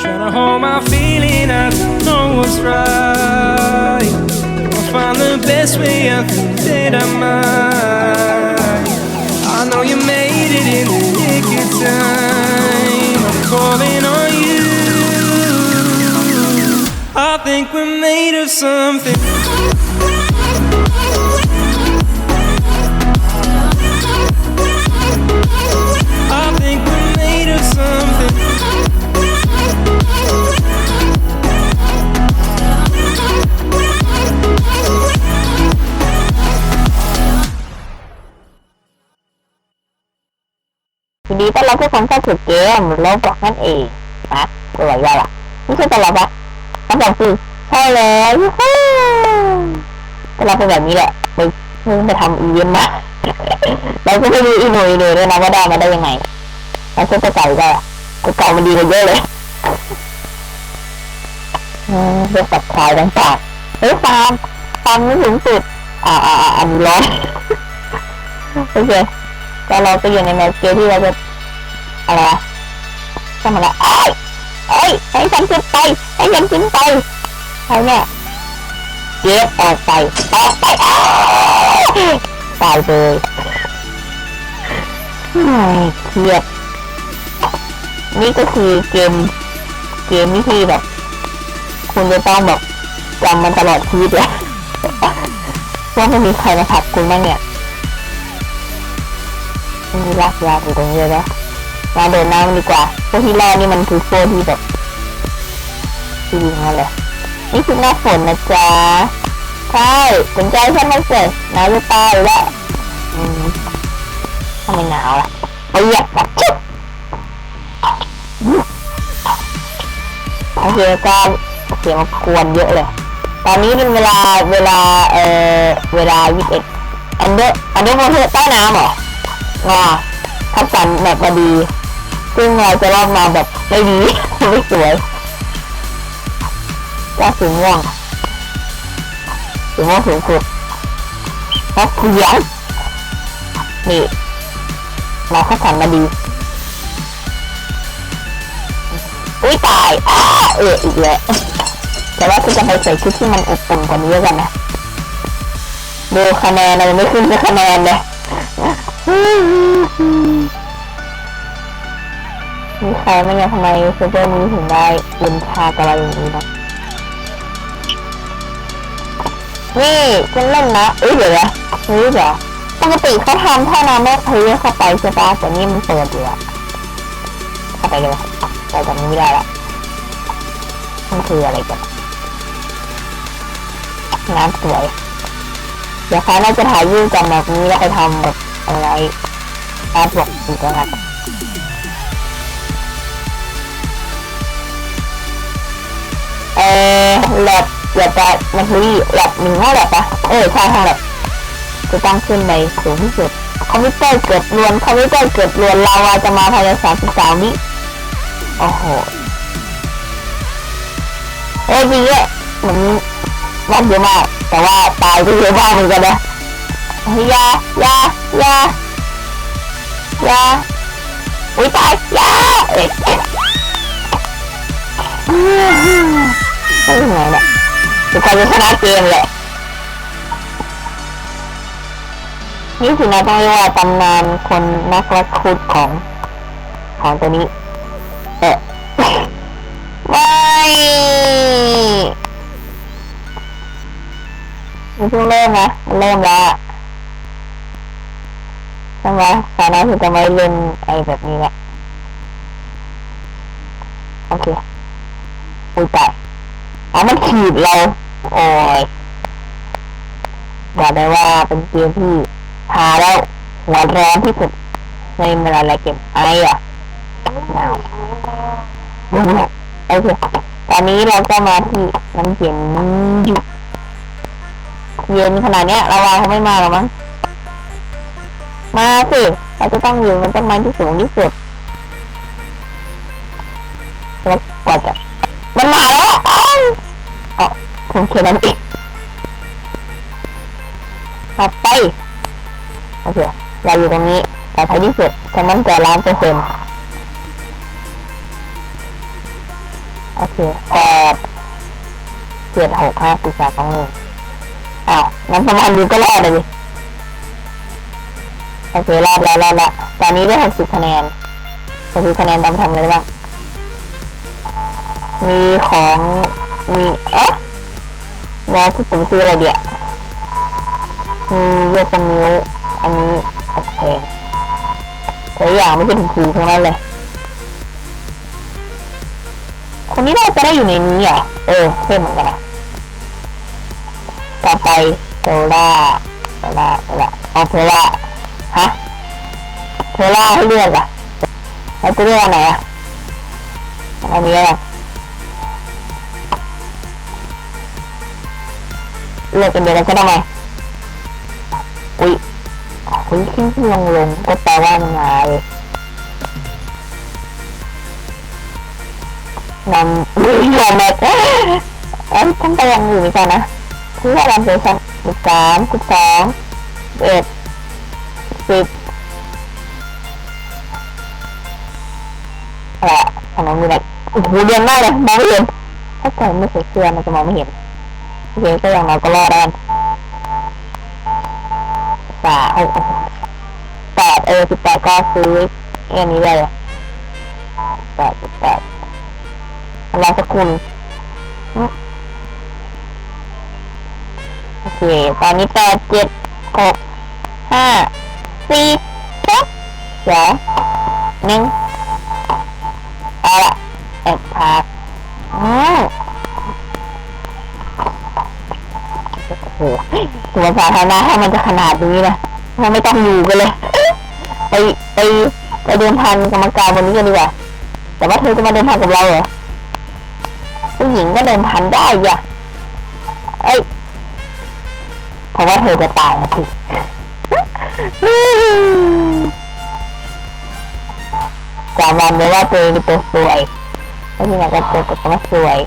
Trying to hold my feeling, I don't know what's right. I'll find the best way, I think that I might. I know you made it in the nick of time. I'm calling on you. I think we're made of something. ทีนี้ต้อนรับผู้ฟังเข้าสู่เกมโลบอกนั่นเองนะตัวใหญ่ละไม่ใช่ต้อนรับปะต้อนรับสิใช่แล้วยูฮูต้อนรับเป็นแบบนี้แหละไปเพิ่งไปทำอีเวนต์มาเราก็ไม่รู้อีโนอีเนด้วยนะว่าได้มาได้ยังไงแล้วก็เก่าก็เก่ามันดีกว่าเยอะเลยอืมเรื่องสับคลายต่างๆเฮ้ยฟาร์มฟาร์มไม่ถึงสุดอ่าอ่าอันร้อนโอเคแต่เราก็อยู่ในแมตช์เกมที่เราจะ อะไรอะทำอะไรเอ้ยเอ้ยให้ฉันขึ้นไปให้ฉันขึ้นไปใครเนี่ยเก็บออกไปออกไปตายเลยเครียดนี่ก็คือเกม เกมวิธีแบบ คุณจะต้องแบบจำมันตลอดชีวิตเลยว่าไม่มีใครมาผักคุณบ้างเนี่ยมีลากยาอยู่ตรงนี้เลยนะ มาเดินน้ำดีกว่าพวกที่รอดนี่มันคือพวกที่แบบที่ดีนั่นแหละนี่คือหน้าฝนนะจ๊ะใช่สนใจฉันไหมเสร็จหนาวจะตายอยู่แล้วอืมทำไมหนาวล่ะเปียกแบบจิ๊บโอเคก็เสียงมากวนเยอะเลย ตอนนี้เป็นเวลาเวลาเอ่อเวลา21อันเดอร์อันเดอร์โมเทใต้น้ำเหรอว่าคัดสรรแบบมาดี ซึ่งเราจะรอบมาแบบไม่ดี ไม่สวยก็สีม่วงสีม่วงสูงสุดเพราะเขียวนี่เราคัดสรรมาดีอุ้ยตายอ้าเอออีกแล้วแต่ว่าคุณจะไปใส่ชุดที่มันอบอุ่นกว่านี้กันนะดูคะแนนเรายังไม่ขึ้นสักคะแนนเลย มีใครไม่ยังทำไมเซิร์ฟเวอร์นี้ถึงได้ล่นชากับเรอย่างนี้นะนี่ฉันเล่นนะเอ้ยเดี๋ยวนะเฮ้ยเดี๋ยวปกติเขาทำท่าน้ำแม่เพลเข้าไปใช่ปะแต่นี่มันเปิดอยู่อะเข้าไปเลยวะแต่ตอนนี้ไม่ได้ละมันคืออะไรกันน้ำสวยเดี๋ยวเขาน่าจะถ่ายรูปกันแบบนี้แล้วไปทำแบบอะไรอารบอกอีกแล้ว เออแลบแลบจะมันคือแลบหนึ่งห้องแลบปะเออใช่ห้องแลบจะต้องขึ้นในสูงที่สุดคอมพิวเตอร์เกิดรวนคอมพิวเตอร์เกิดรวนลาวาจะมาภายในสามสิบสามวิโอ้โหเอ้ยดีอะเหมือนรอบเยอะมาก แต่ว่าตายก็เยอะมากเหมือนกันนะยายายายาอุ้ยตายยาเอ๊ะ ไม่เป็นไรเนี่ยทุกคนจะชนะเกมแหละนี่คือนะต้องเรียกว่าตำนานคนนักรักคุดของของตัวนี้ เอ๊ะไม่มันเพิ่งเริ่มนะมันเริ่มแล้วอะใช่ไหมสานะถึงจะไม่เล่นไอ้แบบนี้แหละโอเคอุ้ยตาย อ๋อมันขีดเรา โอ้ยบอกได้ว่าเป็นเกมที่พาแล้วหัวร้อนที่สุดในเวลาอะไรเกมไอ้อะหนาวโอเคตอนนี้เราก็มาที่น้ำเย็นอยู่เย็นขนาดเนี้ยเราวางเขาไม่มาหรอมั้งมาสิเราจะต้องอยู่บนต้นไม้ที่สูงที่สุดแล้วกว่าจะมันมาแล้วอ้าว อ๋อผมเขียนมันอีกต่อไปโอเคเราอยู่ตรงนี้แต่ท้ายที่สุดฉันมั่นใจล้านเปอร์เซ็นต์โอเคแปดเจ็ดหกห้าสี่สามสองหนึ่งอ้าวงั้นสมานดูก็รอดเลยดิโอเครอดแล้วรอดแล้วตอนนี้ได้หกสิบคะแนนหกสิบคะแนนตามทำอะไรบ้างมีของ มีเอ๊ะแล้วที่ผมซื้ออะไรเดียวมีเยอะเป็นนิ้วอันนี้โอเคแตัวอย่างไม่ใช่ถูกถูกทั้งนั้นเลยคนนี้น่าจะได้อยู่ในนี้เหรอเออเพิ่มเหมือนกันนะต่อไปโซล่าโซล่าโซล่าเอาโซล่าฮะโซล่าให้เลือกอะแล้วจะเลือกอันไหนอะอันนี้อะ เลือกกันเดียวกันก็ได้ไหมอุ้ยอุ้ยขึ้นลงลงก็แปลว่ายังไงนำอุ้ยยอมแม็กเอ้ยต้องไปยังอยู่เหมือนกันนะที่ว่ารันเซชันสิบสามสิบสองเอ็ดสิบอะไรทำไมมีอะไรโอ้โหเรียนมากเลยมองไม่เห็นถ้าเกิดไม่ใส่เสื้อมันจะมองไม่เห็น โอเคก็อย่างเราก็รอดได้สามแปดเออสิบแปดก็ซื้ออันนี้เลยแปดสิบแปดรอสักครู่นึงโอเค ตอนนี้แปดเจ็ดหกห้าสี่สามสองหนึ่งเอาละ โอ้โหตัวสาธารณะถ้ามันจะขนาดนี้นะมันไม่ต้องอยู่กันเลย ไปไปไปเดินพันกรรมการวันนี้กันดีกว่า แต่ว่าเธอจะมาเดินพันกับเราเหรอผู้หญิงก็เดินพันได้ย่ะเอ้ยเพราะว่าเธอจะตายนะสิจำวันไว้ว่าตัวเองเป็นตัวสวยแล้วทีนี้ก็เจอกับคำว่าสวย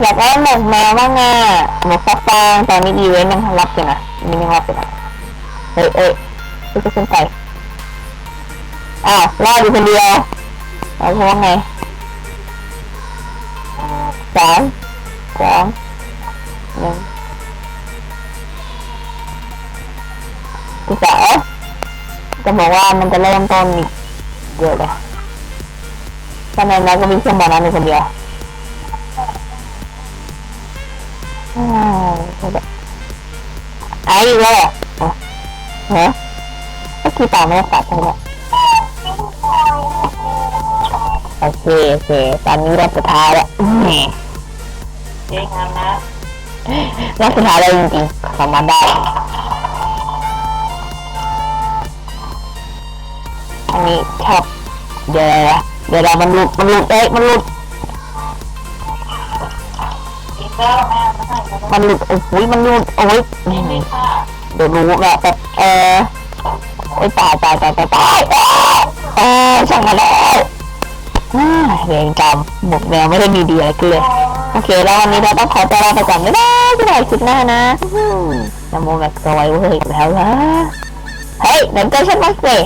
อยากได้หมวกแมวบ้างอะหมวกฟ้าฟางตอนนี้อีเวนต์ยังรับอยู่นะนี่ยังรับอยู่นะเอ้ยเอ้ยจะขึ้นไปอ้าวรอดอยู่คนเดียวแล้วเพราะว่าไงสามสองหนึ่งที่สองจะบอกว่ามันจะเริ่มต้นอีกเยอะเลยตอนนั้นเราก็มีเครื่องบอลนั้นคนเดียว ไอ้อีกแล้วเหรออ๋อฮะก็คือตามไม่ได้ตัดใช่ไหมโอเคโอเคตอนนี้รอบสุดท้ายแล้วอืมเจ๊งามนะรอบสุดท้ายแล้วจริงๆสามารถได้อันนี้ชอบเดี๋ยวนะเดี๋ยวเรามันหลุดมันหลุดเอ้ยมันหลุด มันหลุดโอ้ยมันหลุดโอ้ยเดี๋ยวรู้แบบแบบเออโอ้ตายตายตายตายตายเออช่างมาแล้วเรียนจำหมกแมวไม่ได้มีดีอะไรขึ้นเลยโอเคแล้ววันนี้เราต้องขอตัวลาไปก่อนไม่ได้ที่ไหนคลิปหน้านะอืมนโมแบบสวยเว้ยแล้วนะเฮ้ยเดี๋ยวเจอฉันมาสิ